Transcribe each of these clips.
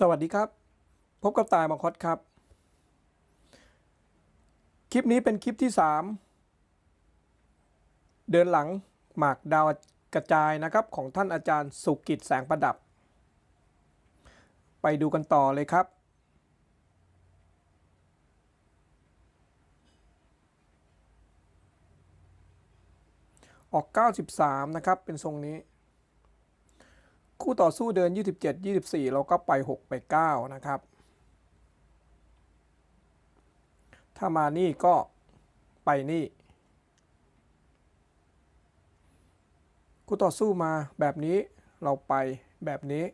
สวัสดีครับ พบกับตายมาคอดครับ คลิปนี้เป็นคลิปที่ 3 เดินหลังหมากดาวกระจายนะครับของท่านอาจารย์สุกิจแสงประดับ ไปดูกันต่อเลยครับ ออก 93 นะครับเป็นทรงนี้ คู่ต่อสู้เดิน 27 24 เราก็ไป 6 ไป 9 นะครับ ถ้ามานี่ก็ไปนี่ คู่ต่อสู้มาแบบนี้เราไปแบบนี้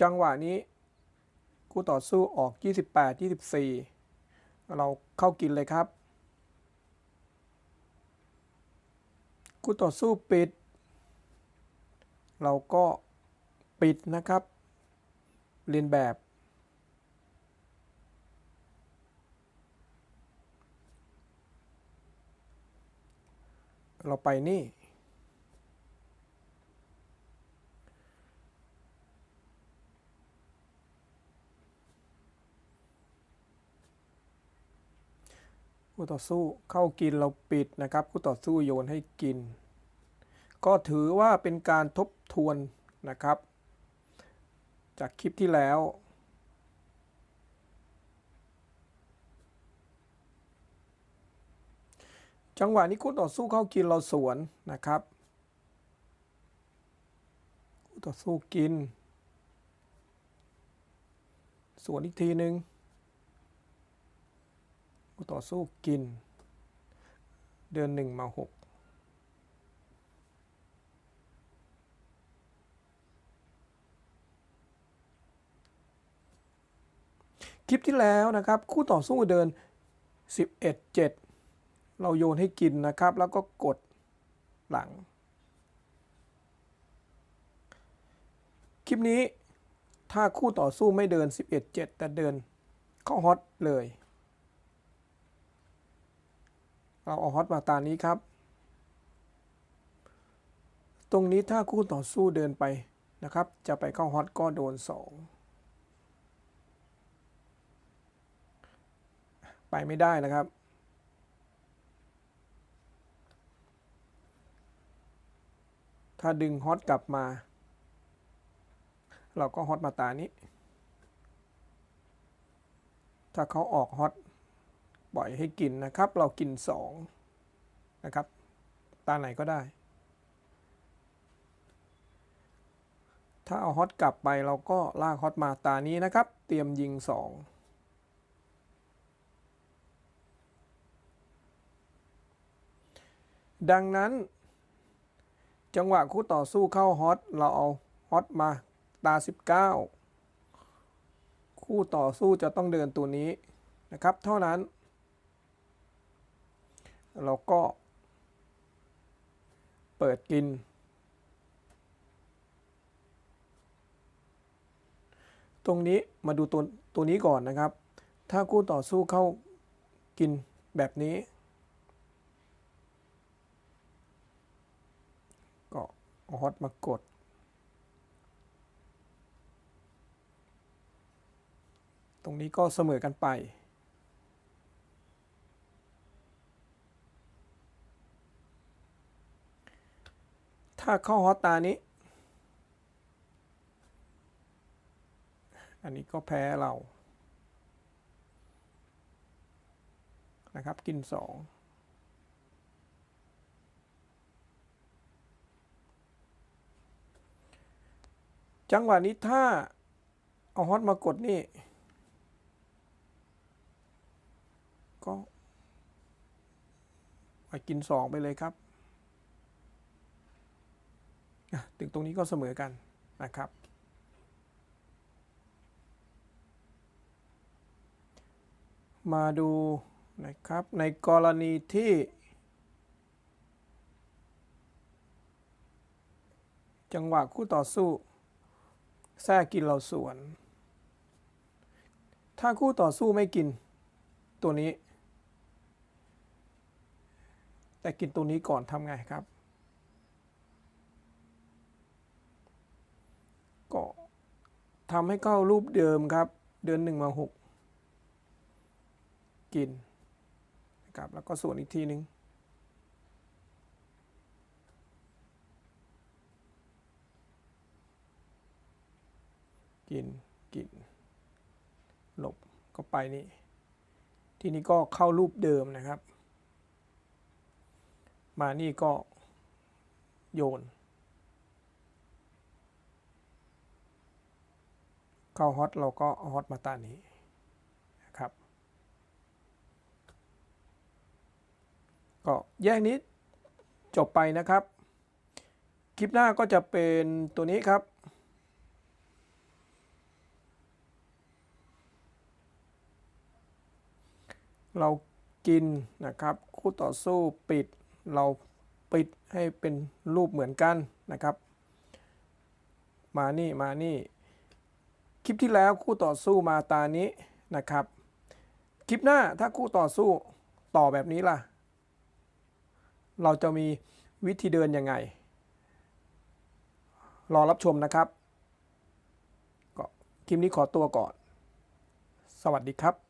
จังหวะนี้ คู่ต่อสู้ออก 28 24 เราเข้ากินเลยครับ คู่ต่อสู้ปิด เราก็ปิดนะครับ เรียนแบบ เราไปนี่ คู่ต่อสู้เข้ากินเราปิดนะครับ คู่ต่อสู้โยนให้กิน ก็ถือว่าเป็นการทบ ทวนนะครับ จากคลิปที่แล้ว จังหวะนี้คู่ต่อสู้เข้ากินเราสวนนะครับคู่ต่อสู้กิน สวนอีกทีหนึ่งคู่ต่อสู้กิน เดินหนึ่งมาหก คลิปที่แล้วนะครับ คู่ต่อสู้เดิน 11 7 เราโยนให้กินนะครับ แล้วก็กดหลัง คลิปนี้ถ้าคู่ต่อสู้ไม่เดิน 11 7 แต่เดินเข้าฮอตเลย เราเอาฮอตมาตานี้ครับ ตรงนี้ถ้าคู่ต่อสู้เดินไปนะครับ จะไปเข้าฮอตก็โดน 2 ไปไม่ได้นะครับ ถ้าดึงฮอตกลับมา เราก็ฮอตมาตานี้ ถ้าเขาออกฮอตปล่อยให้กินนะครับ เรากิน 2 นะครับ ตาไหนก็ได้ ถ้าเอาฮอตกลับไปเราก็ลากฮอตมาตานี้นะครับ เตรียมยิง 2 ดังนั้น จังหวะคู่ต่อสู้เข้าฮอตเราเอาฮอตมาตา 19 คู่ต่อสู้จะต้องเดินตัวนี้นะครับ เท่านั้น เราก็เปิดกิน ตรงนี้มาดูตัวตัวนี้ก่อนนะครับ ถ้าคู่ต่อสู้เข้ากินแบบนี้ ก็เอาฮอตมากด ตรงนี้ก็เสมอกันไป ถ้าเข้าฮอตตานี้ อันนี้ก็แพ้เรา นะครับ กินสอง จังหวะนี้ถ้าเอาฮอตมากดนี่ ก็ไปกินสองไปเลยครับ ถึงตรงนี้ก็เสมอกันนะครับ มาดูนะครับในกรณีที่จังหวะคู่ต่อสู้ แทรกกินเราสวน ถ้าคู่ต่อสู้ไม่กินตัวนี้ แต่กินตัวนี้ก่อนทำไงครับ ก็ทำให้เข้ารูปเดิมครับ เดือนหนึ่งมาหกกินนะครับแล้วก็ส่วนอีกทีหนึ่ง กินกินหลบก็ไปนี่ ทีนี้ก็เข้ารูปเดิมนะครับ มานี่ก็โยน เข้าฮอตเราก็ฮอตมาตานี้นะครับ ก็แยกนี้จบไปนะครับ คลิปหน้าก็จะเป็นตัวนี้ครับ เรากินนะครับ คู่ต่อสู้ปิด เราปิดให้เป็นรูปเหมือนกันนะครับ มานี่มานี่ คลิปที่แล้วคู่ต่อสู้มาตานี้นะครับ คลิปหน้าถ้าคู่ต่อสู้ต่อแบบนี้ล่ะ เราจะมีวิธีเดินยังไง รอรับชมนะครับก็คลิปนี้ขอตัวก่อน สวัสดีครับ